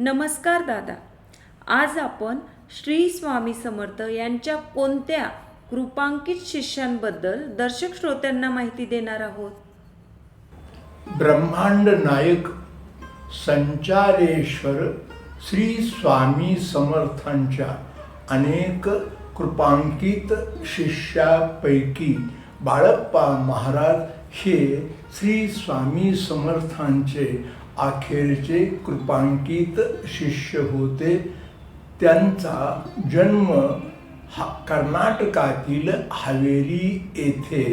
नमस्कार दादा. आज आपण श्री स्वामी समर्थ यांच्या कोणत्या कृपांकित शिष्यांबद्दल दर्शक श्रोत्यांना माहिती देणार आहोत? ब्रह्मांड नायक संचारेश्वर श्री स्वामी समर्थांच्या अनेक कृपांकित शिष्यापैकी बाळप्पा महाराज हे श्री स्वामी समर्थांचे अखेरचे कृपांकित शिष्य होते. त्यांचा जन्म हा कर्नाटकातील हावेरी येथे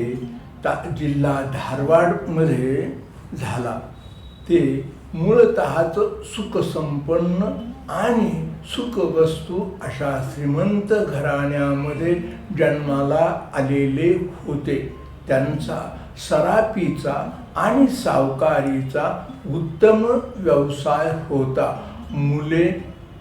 ता जिल्हा धारवाडमध्ये झाला. ते मूळतःच सुखसंपन्न आणि सुखवस्तू अशा श्रीमंत घराण्यामध्ये जन्माला आलेले होते. त्यांचा सरापीचा आणि सावकारीचा उत्तम व्यवसाय होता. मुले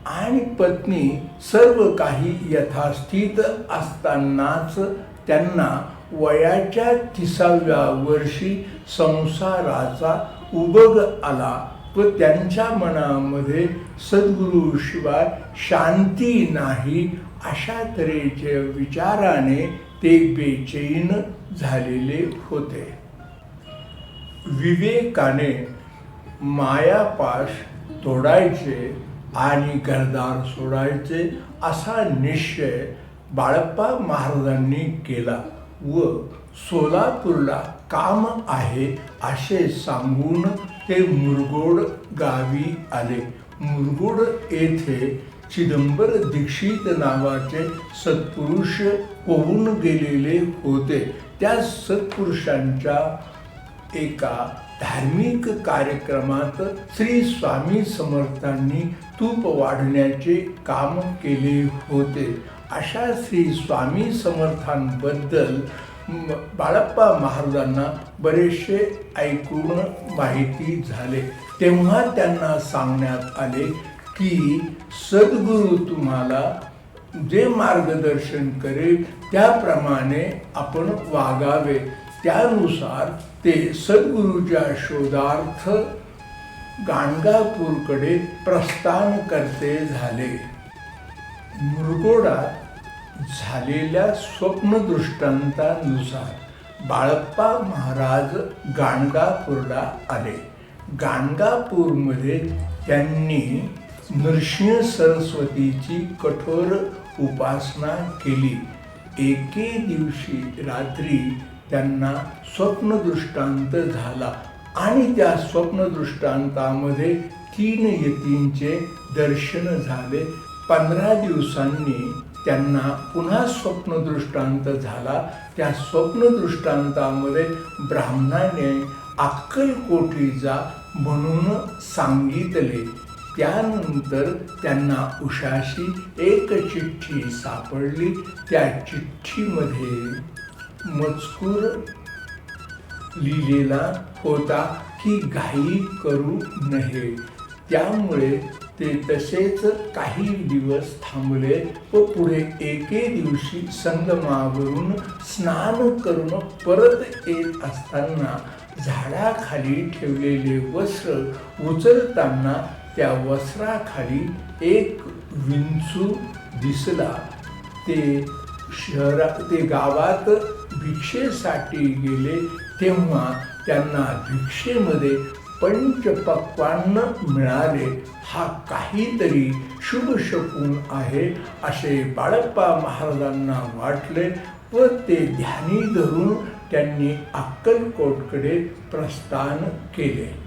आणि पत्नी सर्व काही यथास्थित असतानाच त्यांना वयाच्या तिसाव्या वर्षी संसाराचा उबग आला व त्यांच्या मनामध्ये सद्गुरूशिवाय शांती नाही अशा तऱ्हेच्या विचाराने ते बेचैन झालेले होते. विवेकाने मायापाश तोडायचे आणि घरदार सोडायचे असा निश्चय बाळप्पा महाराजांनी केला व सोलापूरला काम आहे असे सांगून ते मुरगोड गावी आले. मुरगोड येथे चिदंबर दीक्षित नावाचे सत्पुरुष होऊन गेलेले होते. त्या सत्पुरुषांच्या एका धार्मिक कार्यक्रमात श्री स्वामी समर्थांनी तूप वाढण्याचे काम केले होते. अशा श्री स्वामी समर्थांबद्दल बाळप्पा महाराजांना बरेचसे ऐकून माहिती झाले. तेव्हा त्यांना सांगण्यात आले की सद्गुरू तुम्हाला जे मार्गदर्शन करेल त्याप्रमाणे आपण वागावे. त्यानुसार ते सद्गुरूच्या शोधार्थ गाणगापूरकडे प्रस्थान करते झाले. मुरगोडात झालेल्या स्वप्नदृष्टांतानुसार बाळप्पा महाराज गाणगापूरला आले. गाणगापूरमध्ये त्यांनी नृसिंह सरस्वतीची कठोर उपासना केली. एके दिवशी रात्री त्यांना स्वप्नदृष्टांत झाला आणि त्या स्वप्नदृष्टांतामध्ये तीन यतींचे दर्शन झाले. पंधरा दिवसांनी त्यांना पुन्हा स्वप्नदृष्टांत झाला. त्या स्वप्नदृष्टांतामध्ये ब्राह्मणाने अक्कलकोटीचा म्हणून सांगितले. त्यानंतर त्यांना उषाशी एक चिठ्ठी सापडली. त्या चिठ्ठीमध्ये मजकूर लिहिलेला होता की घाई करू नये. त्यामुळे ते तसेच काही दिवस थांबले व पुढे एके दिवशी संगमावरून स्नान करून परत येत असताना झाडाखाली ठेवलेले वस्त्र उचलताना त्या वस्त्राखाली एक विंचू दिसला. ते शहरा ते गावात भिक्षेसाठी गेले तेव्हा त्यांना भिक्षेमध्ये पंचपक्वान्न मिळाले. हा काहीतरी शुभ शकून आहे असे बाळप्पा महाराजांना वाटले व ते ध्यानी धरून त्यांनी अक्कलकोटकडे प्रस्थान केले.